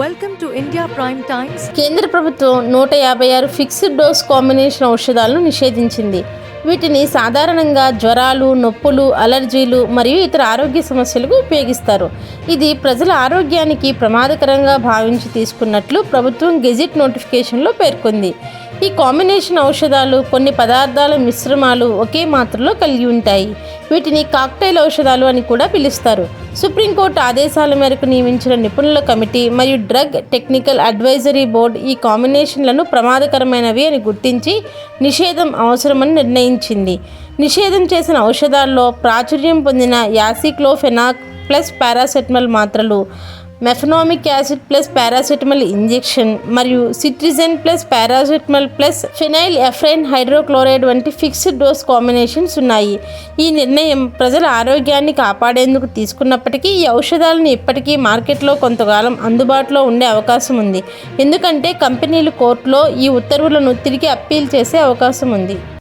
Welcome to India prime times కేంద్ర ప్రభుత్వం నూట యాభై ఆరు ఫిక్స్డ్ డోస్ కాంబినేషన్ ఔషధాలను నిషేధించింది. వీటిని సాధారణంగా జ్వరాలు నొప్పులు అలర్జీలు మరియు ఇతర ఆరోగ్య సమస్యలకు ఉపయోగిస్తారు. ఇది ప్రజల ఆరోగ్యానికి ప్రమాదకరంగా భావించి తీసుకున్నట్లు ప్రభుత్వం గెజిట్ నోటిఫికేషన్లో పేర్కొంది. ఈ కాంబినేషన్ ఔషధాలు కొన్ని పదార్థాల మిశ్రమాలు ఒకే మాత్రలో కలిగి ఉంటాయి. వీటిని కాక్టైల్ ఔషధాలు అని కూడా పిలుస్తారు. సుప్రీంకోర్టు ఆదేశాల మేరకు నియమించిన నిపుణుల కమిటీ మరియు డ్రగ్ టెక్నికల్ అడ్వైజరీ బోర్డు ఈ కాంబినేషన్లను ప్రమాదకరమైనవి అని గుర్తించి నిషేధం అవసరమని నిర్ణయించింది. నిషేధం చేసిన ఔషధాల్లో ప్రాచుర్యం పొందిన యాసిక్లోఫెనాక్ ప్లస్ పారాసెటమాల్ మాత్రలు mefenamic acid plus paracetamol injection మరియు cetirizine plus paracetamol plus phenylephrine hydrochloride వంటి ఫిక్స్డ్ డోస్ కాంబినేషన్స్ ఉన్నాయి. ఈ నిర్ణయం ప్రజల ఆరోగ్యాన్ని కాపాడేందుకు తీసుకున్నప్పటికీ ఈ ఔషధాలను ఇప్పటికీ మార్కెట్లో కొంతకాలం అందుబాటులో ఉండే అవకాశం ఉంది. ఎందుకంటే కంపెనీలు కోర్టులో ఈ ఉత్తర్వులను తిరిగి అప్పీల్ చేసే అవకాశం ఉంది.